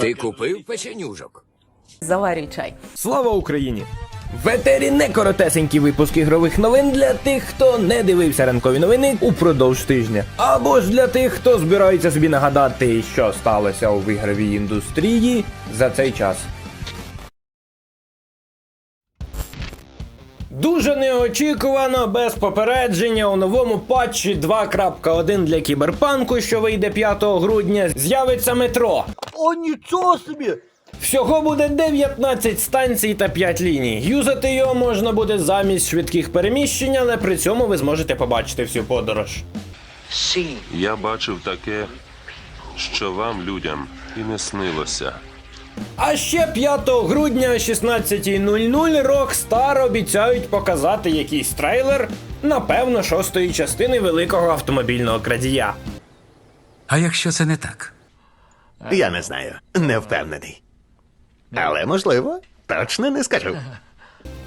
Ти купив печенюжок? Заварюй чай. Слава Україні! В етері не коротесенький випуск ігрових новин для тих, хто не дивився ранкові новини упродовж тижня. Або ж для тих, хто збирається собі нагадати, що сталося у ігровій індустрії за цей час. Дуже неочікувано, без попередження у новому патчі 2.1 для кіберпанку, що вийде 5 грудня, з'явиться метро. О, нічого собі! Всього буде 19 станцій та 5 ліній. Юзати його можна буде замість швидких переміщень, але при цьому ви зможете побачити всю подорож. Я бачив таке, що вам, людям, і не снилося. А ще 5 грудня о 16.00 Rockstar обіцяють показати якийсь трейлер, напевно, шостої частини великого автомобільного крадія. А якщо це не так? Я не знаю, не впевнений. Але можливо, точно не скажу.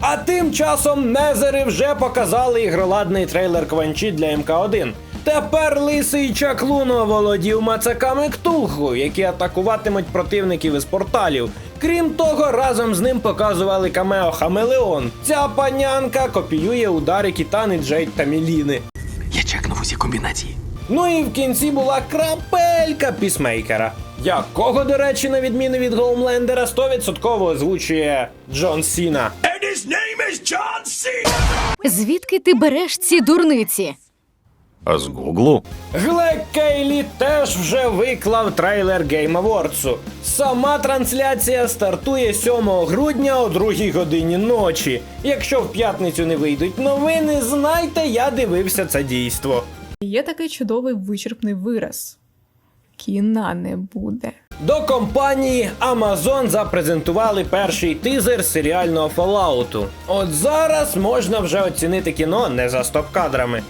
А тим часом Незери вже показали ігроладний трейлер Кванчі для МК1. Тепер лисий чаклун оволодів мацаками Ктулху, які атакуватимуть противників із порталів. Крім того, разом з ним показували камео Хамелеон. Ця панянка копіює удари Кітани, Джейд та Міліни. Я чекнув усі комбінації. Ну і в кінці була крапелька пісмейкера, якого, до речі, на відміну від Гоумлендера, 100% озвучує Джон Сіна. Звідки ти береш ці дурниці? А з Гуглу? Глек Кейлі теж вже виклав трейлер Game Awards. Сама трансляція стартує 7 грудня о 2 годині ночі. Якщо в п'ятницю не вийдуть новини, знайте, я дивився це дійство. Є такий чудовий вичерпний вираз. Кіна не буде. До компанії Amazon запрезентували перший тизер серіального Fallout. От зараз можна вже оцінити кіно не за стоп-кадрами.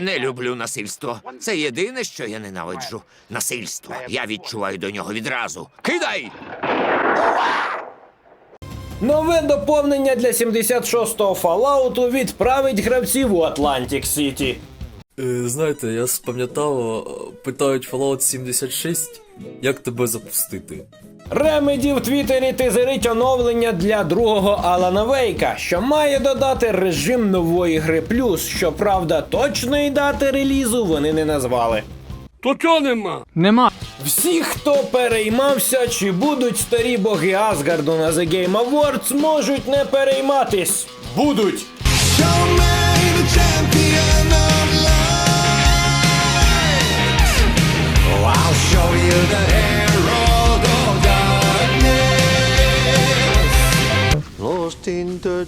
Не люблю насильство. Це єдине, що я ненавиджу. Насильство. Я відчуваю до нього відразу. Кидай! Нове доповнення для 76-го Fallout відправить гравців у Атлантик City. Е, Знаєте, я спам'ятав, е, питають Fallout 76, як тебе запустити. Ремеді в Твіттері тизерить оновлення для другого Алана Вейка, що має додати режим нової гри плюс. Щоправда, точної дати релізу вони не назвали. То чого нема? Нема. Всі, хто переймався, чи будуть старі боги Асгарду на The Game Awards, можуть не перейматись. Будуть! Lost in the...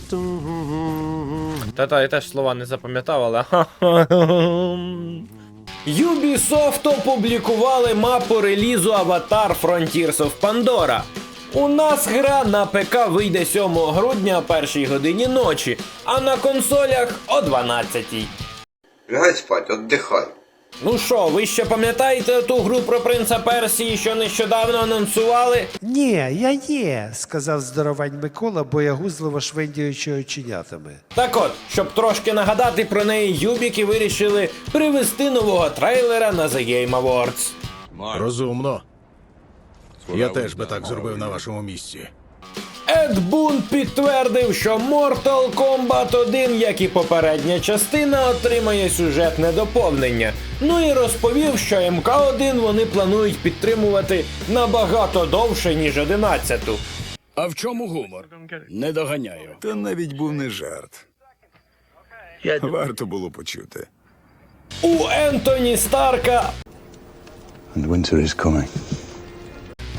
Та-та, я теж слова не запам'ятав, але. Ubisoft опублікували мапу релізу Avatar Frontiers of Pandora. У нас гра на ПК вийде 7 грудня о 1 годині ночі, а на консолях о 12. Лягай спать, отдыхай. Ну що, ви ще пам'ятаєте ту гру про принца Персії, що нещодавно анонсували? Ні, я є, сказав здоровань Микола, боягузливо швендяючи оченятами. Так от, щоб трошки нагадати про неї, юбіки вирішили привезти нового трейлера на The Game Awards. Розумно. Я теж би так зробив на вашому місці. Ед Бун підтвердив, що Mortal Kombat 1, як і попередня частина, отримає сюжетне доповнення. Ну і розповів, що МК1 вони планують підтримувати набагато довше, ніж 11-ту. А в чому гумор? Не доганяю. Та навіть був не жарт. Варто було почути. У Ентоні Старка, And winter is coming.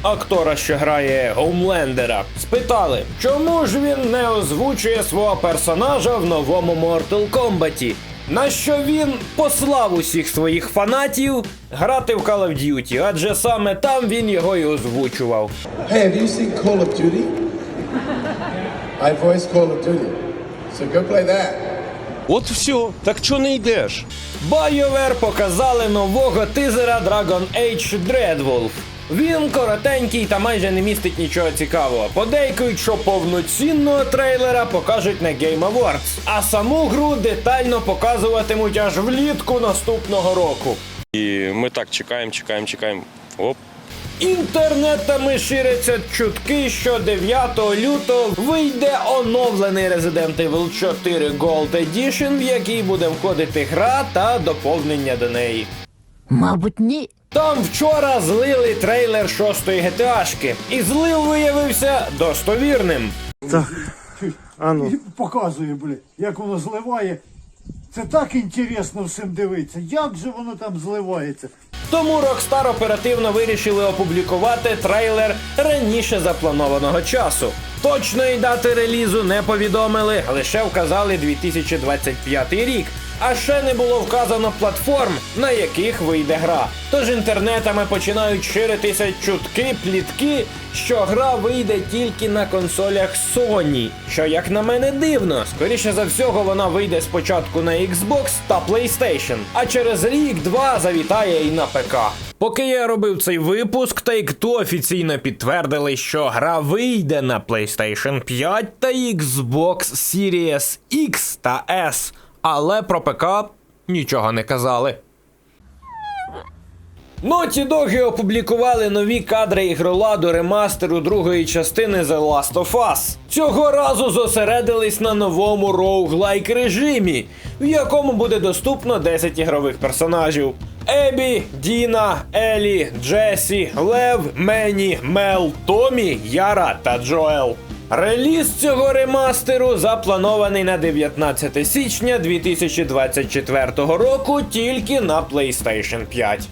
Актора, що грає Гоумлендера, спитали, чому ж він не озвучує свого персонажа в новому Mortal Kombat. На що він послав усіх своїх фанатів грати в Call of Duty, адже саме там він його і озвучував. Hey, have you seen Call of Duty? I voice Call of Duty. So go play that. От все, так чого не йдеш? BioWare показали нового тизера Dragon Age Dreadwolf. Він коротенький та майже не містить нічого цікавого. Подейкують, що повноцінного трейлера покажуть на Game Awards, а саму гру детально показуватимуть аж влітку наступного року. І ми так чекаємо, чекаємо, чекаємо. Оп. Інтернетами ширяться чутки, що 9 лютого вийде оновлений Resident Evil 4 Gold Edition, в який буде входити гра та доповнення до неї. Мабуть, ні. Там вчора злили трейлер шостої ГТАшки, і злив виявився достовірним. Показує, блін, як воно зливає. Це так інтересно всім дивитися. Як же воно там зливається? Тому Rockstar оперативно вирішили опублікувати трейлер раніше запланованого часу. Точної дати релізу не повідомили, лише вказали 2025 рік. А ще не було вказано платформ, на яких вийде гра. Тож інтернетами починають ширитися чутки, плітки, що гра вийде тільки на консолях Sony. Що, як на мене, дивно. Скоріше за всього, вона вийде спочатку на Xbox та PlayStation, а через рік-два завітає і на ПК. Поки я робив цей випуск, Take-Two офіційно підтвердили, що гра вийде на PlayStation 5 та Xbox Series X та S, але про ПК нічого не казали. Naughty Dog опублікували нові кадри ігроладу ремастеру другої частини The Last of Us. Цього разу зосередились на новому роуглайк режимі, в якому буде доступно 10 ігрових персонажів: Ебі, Діна, Елі, Джесі, Лев, Мені, Мел, Томі, Яра та Джоел. Реліз цього ремастеру запланований на 19 січня 2024 року тільки на PlayStation 5.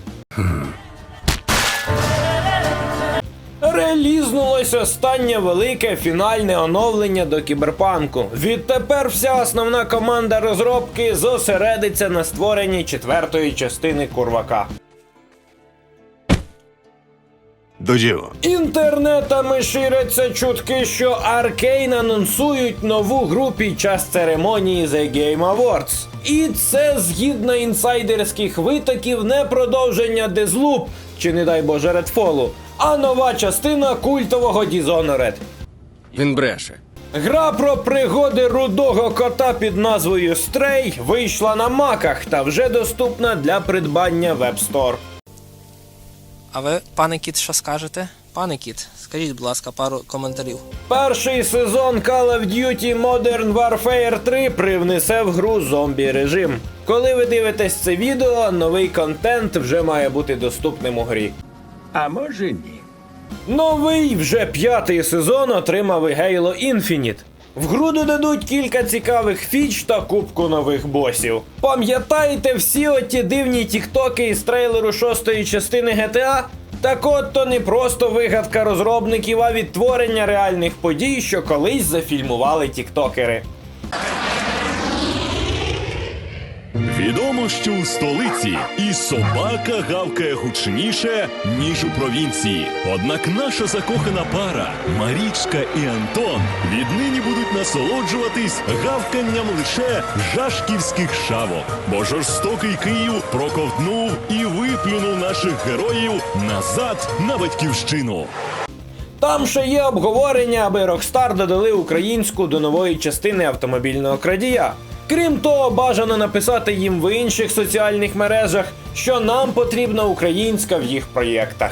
Релізнулось останнє велике фінальне оновлення до кіберпанку. Відтепер вся основна команда розробки зосередиться на створенні четвертої частини курвака. До діла. Інтернетами ширяться чутки, що Arkane анонсують нову гру під час церемонії The Game Awards. І це згідно інсайдерських витоків не продовження Deathloop, чи не дай Боже Redfall, а нова частина культового Dishonored. Він бреше. Гра про пригоди рудого кота під назвою Stray вийшла на маках та вже доступна для придбання в App Store. А ви, пане кіт, що скажете? Пане кіт, скажіть, будь ласка, пару коментарів. Перший сезон Call of Duty Modern Warfare 3 привнесе в гру зомбі режим. Коли ви дивитесь це відео, новий контент вже має бути доступним у грі. А може ні. Новий вже п'ятий сезон отримав і Halo Infinite. В гру додадуть кілька цікавих фіч та кубку нових босів. Пам'ятаєте всі оті дивні тіктоки із трейлеру шостої частини GTA? Так от то не просто вигадка розробників, а відтворення реальних подій, що колись зафільмували тіктокери. Відомо, що у столиці і собака гавкає гучніше, ніж у провінції. Однак наша закохана пара Марічка і Антон віднині будуть насолоджуватись гавканням лише жашківських шавок, бо жорстокий Київ проковтнув і виплюнув наших героїв назад на батьківщину. Там ще є обговорення, аби Rockstar додали українську до нової частини автомобільного крадія. Крім того, бажано написати їм в інших соціальних мережах, що нам потрібна українська в їх проєктах.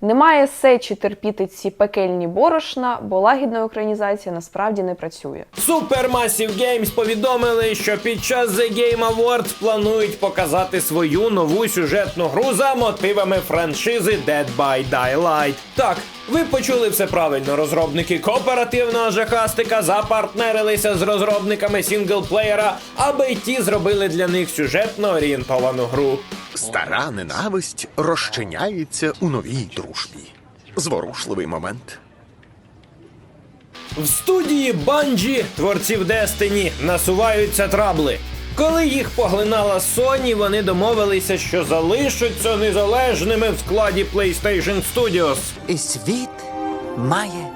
Немає сечі терпіти ці пекельні борошна, бо лагідна українізація насправді не працює. Supermassive Games повідомили, що під час The Game Awards планують показати свою нову сюжетну гру за мотивами франшизи Dead by Daylight. Так, ви почули все правильно. Розробники кооперативного жахастика запартнерилися з розробниками сінглплеєра, аби й ті зробили для них сюжетно орієнтовану гру. Стара ненависть розчиняється у новій дружбі. Зворушливий момент. В студії Bungie, творців Destiny, насуваються трабли. Коли їх поглинала Sony, вони домовилися, що залишаться незалежними в складі PlayStation Studios. І світ має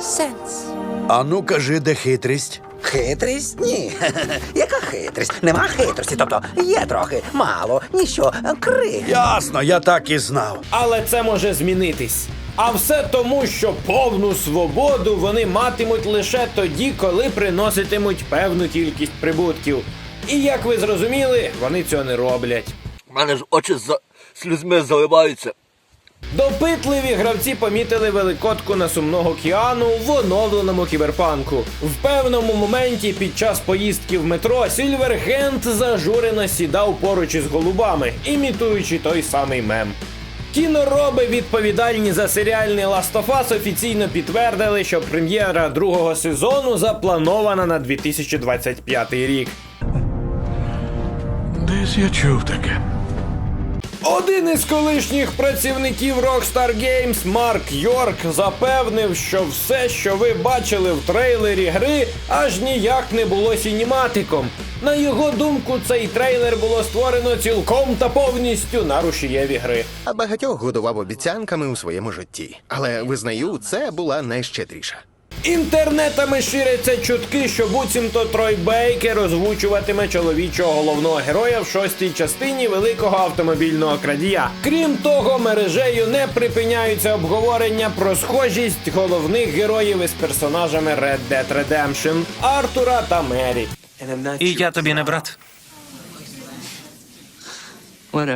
сенс. А ну кажи, де хитрість? Хитрість? Ні. Яка хитрість? Нема хитрості, тобто є трохи, мало, ніщо, крик. Ясно, я так і знав. Але це може змінитись. А все тому, що повну свободу вони матимуть лише тоді, коли приноситимуть певну кількість прибутків. І як ви зрозуміли, вони цього не роблять. У мене ж очі за слізьми заливаються. Допитливі гравці помітили великодку на сумного Кіану в оновленому кіберпанку. В певному моменті під час поїздки в метро Сільвергенд зажурено сідав поруч із голубами, імітуючи той самий мем. Кінороби, відповідальні за серіальний Last of Us, офіційно підтвердили, що прем'єра другого сезону запланована на 2025 рік. Десь я чув таке. Один із колишніх працівників Rockstar Games Марк Йорк запевнив, що все, що ви бачили в трейлері гри, аж ніяк не було сініматиком. На його думку, цей трейлер було створено цілком та повністю на рушієві гри. А багатьох годував обіцянками у своєму житті. Але визнаю, це була найщедріша. Інтернетами ширяться чутки, що буцімто Трой Бейкер озвучуватиме чоловічого головного героя в шостій частині великого автомобільного крадія. Крім того, мережею не припиняються обговорення про схожість головних героїв із персонажами Red Dead Redemption Артура та Мері. І я тобі не брат.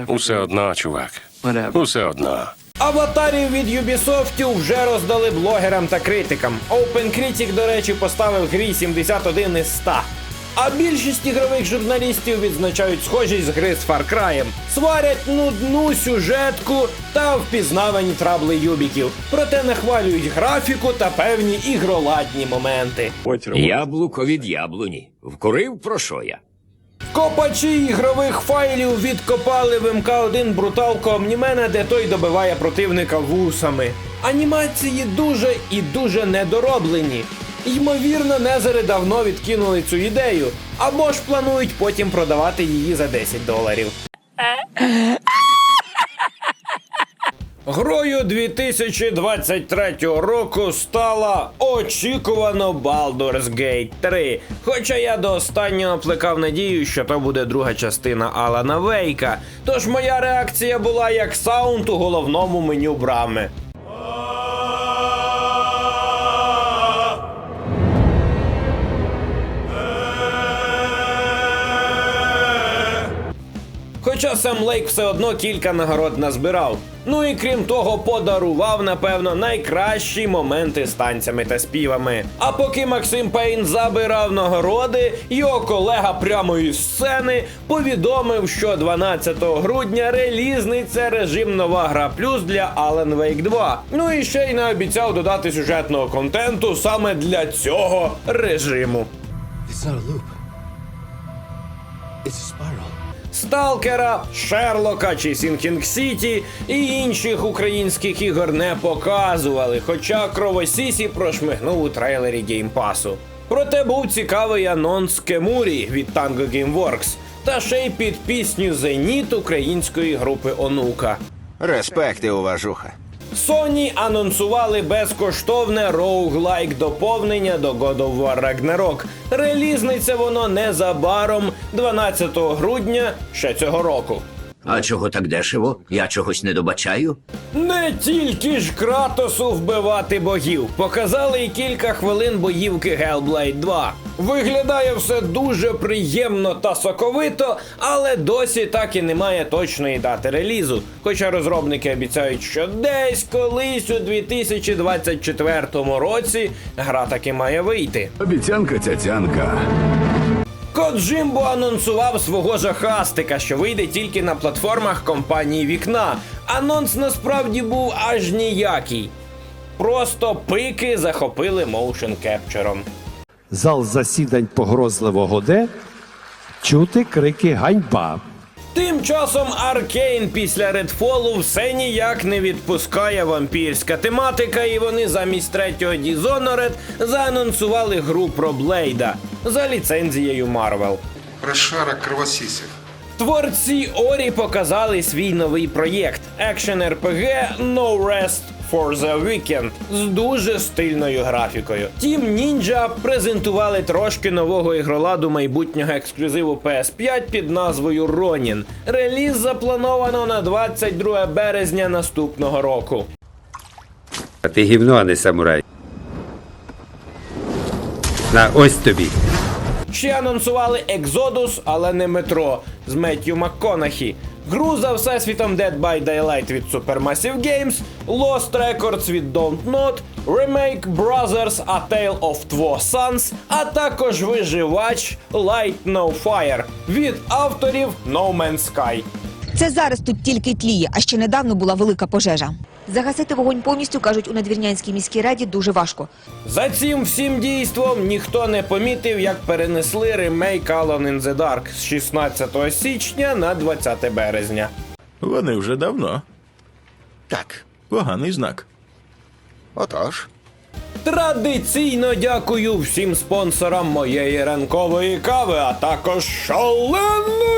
Усе одно, чувак. Усе одно. Аватарів від Ubisoft вже роздали блогерам та критикам. OpenCritic, до речі, поставив грі 71 із 100. А більшість ігрових журналістів відзначають схожість з гри з Far Cry. Сварять нудну сюжетку та впізнавані трабли юбіків. Проте нахвалюють графіку та певні ігроладні моменти. Яблуко від яблуні. Вкурив про що я? Копачі ігрових файлів відкопали в МК1 бруталку Омнімена, де той добиває противника вусами. Анімації дуже і дуже недороблені. Ймовірно, незери давно відкинули цю ідею, або ж планують потім продавати її за 10 доларів. Грою 2023 року стала очікувано Baldur's Gate 3. Хоча я до останнього плекав надію, що то буде друга частина Алана Вейка. Тож моя реакція була як саунд у головному меню брами. Хоча сам Лейк все одно кілька нагород назбирав. Ну і крім того, подарував, напевно, найкращі моменти з танцями та співами. А поки Максим Пейн забирав нагороди, його колега прямо із сцени повідомив, що 12 грудня релізниця режим нова гра плюс для Alan Wake 2. Ну і ще й наобіцяв додати сюжетного контенту саме для цього режиму. Сталкера, Шерлока чи Сінкінг Сіті і інших українських ігор не показували, хоча Кровосісі прошмигнув у трейлері геймпасу. Проте був цікавий анонс Кемурі від Tango Gameworks та ще й під пісню Зеніт української групи Онука. Респекти, уважуха. Sony анонсували безкоштовне роуглайк доповнення до God of War Ragnarok. Релізниця воно незабаром 12 грудня ще цього року. А чого так дешево? Я чогось не добачаю. Не тільки ж Кратосу вбивати богів, показали і кілька хвилин боївки Hellblade 2. Виглядає все дуже приємно та соковито, але досі так і немає точної дати релізу. Хоча розробники обіцяють, що десь колись у 2024 році гра таки має вийти. Обіцянка цяцянка. Коджимбо анонсував свого жахастика, що вийде тільки на платформах компанії Вікна. Анонс насправді був аж ніякий. Просто пики захопили моушен кепчером. Зал засідань погрозливо годе, чути крики ганьба. Тим часом Аркейн після Редфолу все ніяк не відпускає вампірська тематика, і вони замість третього Dishonored заанонсували гру про Блейда за ліцензією Марвел. Прошара кровосісів. Творці Орі показали свій новий проєкт екшен РПГ No Rest for the Weekend з дуже стильною графікою. Team Ninja презентували трошки нового ігроладу майбутнього ексклюзиву PS5 під назвою Ronin. Реліз заплановано на 22 березня наступного року. А ти гівно, а не самурай. На ось тобі. Ще анонсували Exodus, але не метро з Меттю МакКонахі. Гру за всесвітом Dead by Daylight від Supermassive Games, Lost Records від Don't Not, Remake Brothers A Tale of Two Sons, а також виживач Light No Fire від авторів No Man's Sky. Це зараз тут тільки тліє, а ще недавно була велика пожежа. Загасити вогонь повністю, кажуть, у Надвірнянській міській раді дуже важко. За цим всім дійством ніхто не помітив, як перенесли ремейк Alone in the Dark з 16 січня на 20 березня. Вони вже давно. Так. Поганий знак. Отож. Традиційно дякую всім спонсорам моєї ранкової кави, а також шаленої